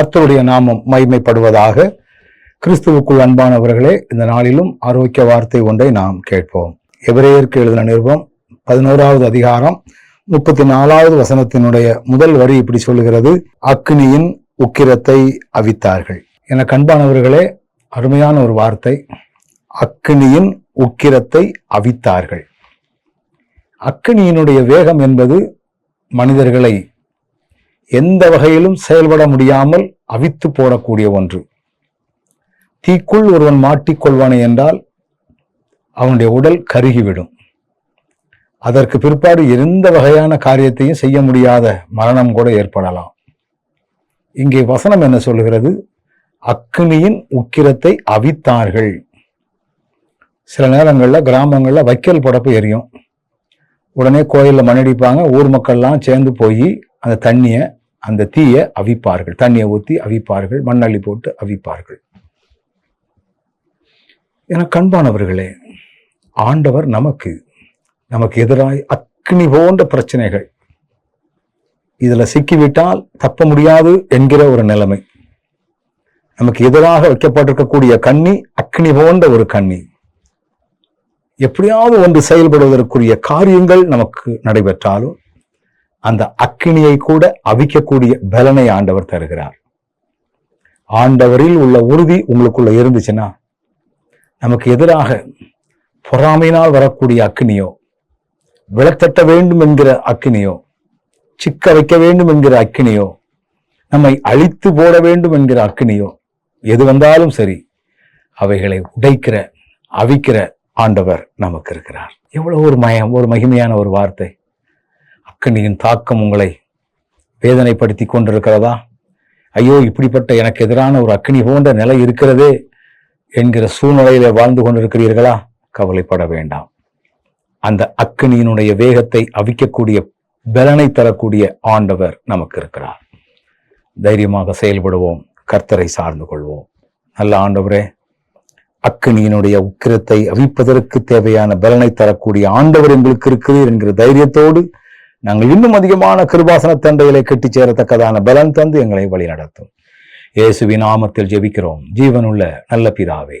கர்த்தருடைய நாமம் மைமைப்படுவதாக கிறிஸ்துவுக்குள் அன்பானவர்களே இந்த நாளிலும் ஆரோக்கிய வார்த்தை ஒன்றை நாம் கேட்போம். எபிரேயருக்கு எழுதின நிருபம் பதினோராவது அதிகாரம் முப்பத்தி நாலாவது வசனத்தினுடைய முதல் வரி இப்படி சொல்லுகிறது அக்னியின் உக்கிரத்தை அவித்தார்கள். என கண்பானவர்களே அருமையான ஒரு வார்த்தை அக்னியின் உக்கிரத்தை அவித்தார்கள். அக்னியினுடைய வேகம் என்பது மனிதர்களை எந்த வகையிலும் செயல்பட முடியாமல் அவித்து போடக்கூடிய ஒன்று. தீக்குள் ஒருவன் மாட்டிக்கொள்வானே என்றால் அவனுடைய உடல் கருகிவிடும். அதற்கு பிற்பாடு எந்த வகையான காரியத்தையும் செய்ய முடியாத மரணம் கூட ஏற்படலாம். இங்கே வசனம் என்ன சொல்லுகிறது? அக்னியின் உக்கிரத்தை அவித்தார்கள். சில நேரங்களில் கிராமங்களில் வைக்கல் படப்பு எரியும். உடனே கோயிலில் மண்ணடிப்பாங்க ஊர் மக்கள்லாம் சேர்ந்து போய் அந்த தண்ணியை அந்த தீயை அவிப்பார்கள். தண்ணியை ஊற்றி அவிப்பார்கள். மண்ணள்ளி போட்டு அவிப்பார்கள். என கண்பானவர்களே ஆண்டவர் நமக்கு நமக்கு எதிராய் அக்னி போன்ற பிரச்சனைகள் இதில் சிக்கிவிட்டால் தப்ப முடியாது என்கிற ஒரு நிலைமை. நமக்கு எதிராக வைக்கப்பட்டிருக்கக்கூடிய கண்ணி அக்னி போன்ற ஒரு கண்ணி. எப்படியாவது ஒன்று செயல்படுவதற்குரிய காரியங்கள் நமக்கு நடைபெற்றாலும் அந்த அக்கினியை கூட அவிக்கக்கூடிய பலனை ஆண்டவர் தருகிறார். ஆண்டவரில் உள்ள உறுதி உங்களுக்குள்ள இருந்துச்சுன்னா நமக்கு எதிராக பொறாமையினால் வரக்கூடிய அக்கினியோ விளத்தட்ட வேண்டும் என்கிற அக்கினியோ சிக்க வைக்க வேண்டும் என்கிற அக்கினியோ நம்மை அழித்து போட வேண்டும் என்கிற அக்கினியோ எது வந்தாலும் சரி அவைகளை உடைக்கிற அவிக்கிற ஆண்டவர் நமக்கு இருக்கிறார். எவ்வளவு ஒரு மயம் ஒரு மகிமையான ஒரு வார்த்தை. அக்கனியின் தாக்கம் உங்களை வேதனைப்படுத்தி கொண்டிருக்கிறதா? ஐயோ இப்படிப்பட்ட எனக்கு எதிரான ஒரு அக்னி போன்ற நிலை இருக்கிறதே என்கிற சூழ்நிலையில வாழ்ந்து கொண்டிருக்கிறீர்களா? கவலைப்பட வேண்டாம். அந்த அக்னியினுடைய வேகத்தை அவிக்கக்கூடிய பலனை தரக்கூடிய ஆண்டவர் நமக்கு இருக்கிறார். தைரியமாக செயல்படுவோம். கர்த்தரை சார்ந்து கொள்வோம். நல்ல ஆண்டவரே அக்கினியினுடைய உக்கிரத்தை அவிப்பதற்கு தேவையான பலனை தரக்கூடிய ஆண்டவர் எங்களுக்கு இருக்கிறீர் என்கிற தைரியத்தோடு நாங்கள் இன்னும் அதிகமான கிருபாசன தண்டைகளை கெட்டி சேரத்தக்கதான பலன் தந்து எங்களை வழிநடத்தும். இயேசுவின் நாமத்தில் ஜெபிக்கிறோம். ஜீவனுள்ள நல்ல பிதாவே